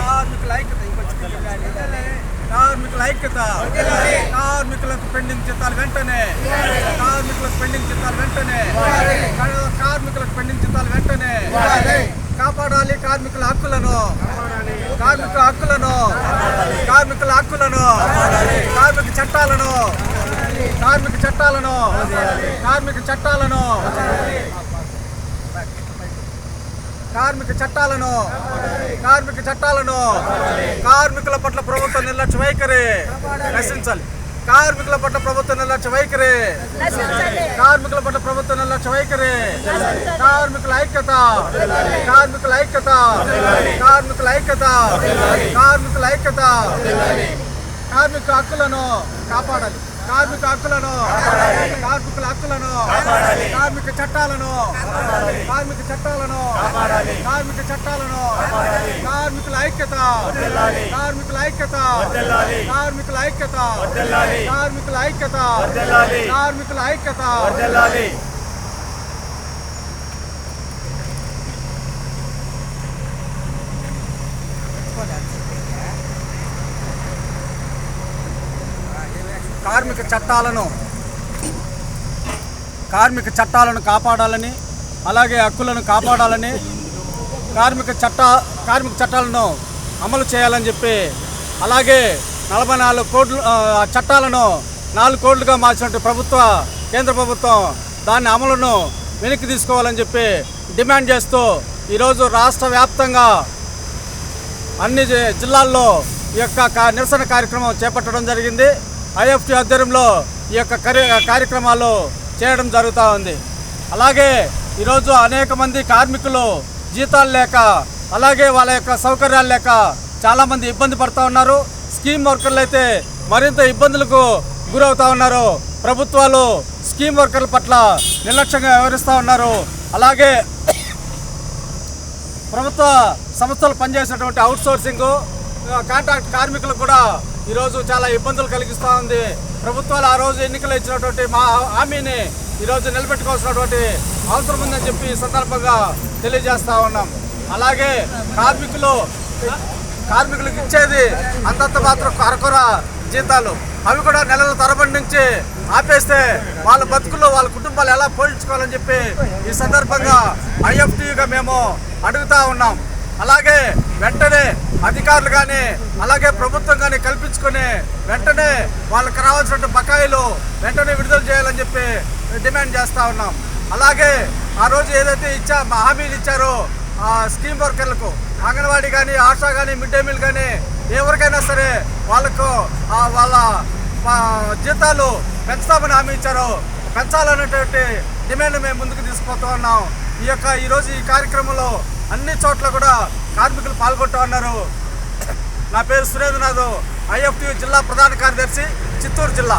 కార్మికుల ఐక్యత కార్మికుల ఐక్యత కార్మికులకు పెండింగ్ చిత్తాలు వెంటనే కార్మికులకు పెండింగ్ చిత్తాలు వెంటనే కార్మికులకు పెండింగ్ చిత్తాలు వెంటనే కాపాడాలి కార్మికుల హక్కులను కార్మికుల హక్కులను కార్మికుల హక్కులను కార్మిక చట్టాలను కార్మిక చట్టాలను కార్మిక చట్టాలను కార్మిక చట్టాలను కార్మిక చట్టాలను కార్మికుల పట్ల ప్రభుత్వ నిర్లక్ష్య వైఖరి. నశించాలి. కార్మికుల పట్ల ప్రభుత్వ నిర్లక్ష్య వైఖరి. కార్మికుల పట్ల ప్రభుత్వ నిర్లక్ష్య వైఖరి. కార్మికుల ఐక్యత. కార్మికుల ఐక్యత. కార్మికుల ఐక్యత. కార్మికుల ఐక్యత. కార్మిక హక్కులను కాపాడాలి. కార్మిక హక్కులను కార్మికుల హక్కులను కార్మిక చట్టాలను కార్మిక చట్టాలను కార్మిక చట్టాలను కార్మికుల ఐక్యత కార్మికుల ఐక్యత కార్మికుల ఐక్యత కార్మికుల ఐక్యత కార్మికుల ఐక్యత. కార్మిక చట్టాలను కార్మిక చట్టాలను కాపాడాలని అలాగే హక్కులను కాపాడాలని కార్మిక చట్ట కార్మిక చట్టాలను అమలు చేయాలని చెప్పి అలాగే నలభై నాలుగు కోట్లు చట్టాలను నాలుగు కోట్లుగా మార్చినట్టు ప్రభుత్వ కేంద్ర ప్రభుత్వం దాని అమలును వెనక్కి తీసుకోవాలని చెప్పి డిమాండ్ చేస్తూ ఈరోజు రాష్ట్ర వ్యాప్తంగా అన్ని జి- జిల్లాల్లో ఈ యొక్క కా- నిరసన కార్యక్రమం చేపట్టడం జరిగింది. ఐఎఫ్టి ఆధ్వర్యంలో ఈ యొక్క కార్యక్రమాలు చేయడం జరుగుతూ ఉంది. అలాగే ఈరోజు అనేక మంది కార్మికులు జీతాలు లేక అలాగే వాళ్ళ యొక్క సౌకర్యాలు లేక చాలామంది ఇబ్బంది పడుతూ ఉన్నారు. స్కీమ్ వర్కర్లు అయితే మరింత ఇబ్బందులకు గురవుతూ ఉన్నారు. ప్రభుత్వాలు స్కీమ్ వర్కర్ల పట్ల నిర్లక్ష్యంగా వ్యవహరిస్తూ ఉన్నారు. అలాగే ప్రభుత్వ సంస్థలు పనిచేసినటువంటి అవుట్ సోర్సింగ్ కాంట్రాక్ట్ కార్మికులకు కూడా ఈరోజు చాలా ఇబ్బందులు కలిగిస్తూ ఉంది. ప్రభుత్వాలు ఆ రోజు ఎన్నికలు ఇచ్చినటువంటి మా హామీని ఈరోజు నిలబెట్టుకోవాల్సినటువంటి అవసరం ఉందని చెప్పి సందర్భంగా తెలియజేస్తూ ఉన్నాం. అలాగే కార్మికులు కార్మికులకు ఇచ్చేది అంతంత మాత్రం అరకొర జీతాలు. అవి కూడా నెలల తరబడి నుంచి ఆపేస్తే వాళ్ళ బతుకుల్లో వాళ్ళ కుటుంబాలు ఎలా పోషించుకోవాలని చెప్పి ఈ సందర్భంగా ఐఎఫ్టీగా మేము అడుగుతా ఉన్నాం. అలాగే వెంటనే అధికారులు కానీ అలాగే ప్రభుత్వం కానీ కల్పించుకొని వెంటనే వాళ్ళకి రావాల్సిన బకాయిలు వెంటనే విడుదల చేయాలని చెప్పి డిమాండ్ చేస్తూ ఉన్నాం. అలాగే ఆ రోజు ఏదైతే ఇచ్చా మా హామీలు ఇచ్చారో ఆ స్కీమ్ వర్కర్లకు అంగన్వాడీ కానీ ఆశా కానీ మిడ్ డే మీల్ కానీ ఎవరికైనా సరే వాళ్ళకు వాళ్ళ జీతాలు పెంచుతామని హామీ ఇచ్చారో పెంచాలనేటువంటి డిమాండ్ మేము ముందుకు తీసుకుపోతూ ఉన్నాం. ఈ యొక్క ఈరోజు ఈ కార్యక్రమంలో అన్ని చోట్ల కూడా కార్మికులు పాల్గొంటూ ఉన్నారు. నా పేరు సురేంద్రనాథ్ ఐఎఫ్టి జిల్లా ప్రధాన కార్యదర్శి చిత్తూరు జిల్లా.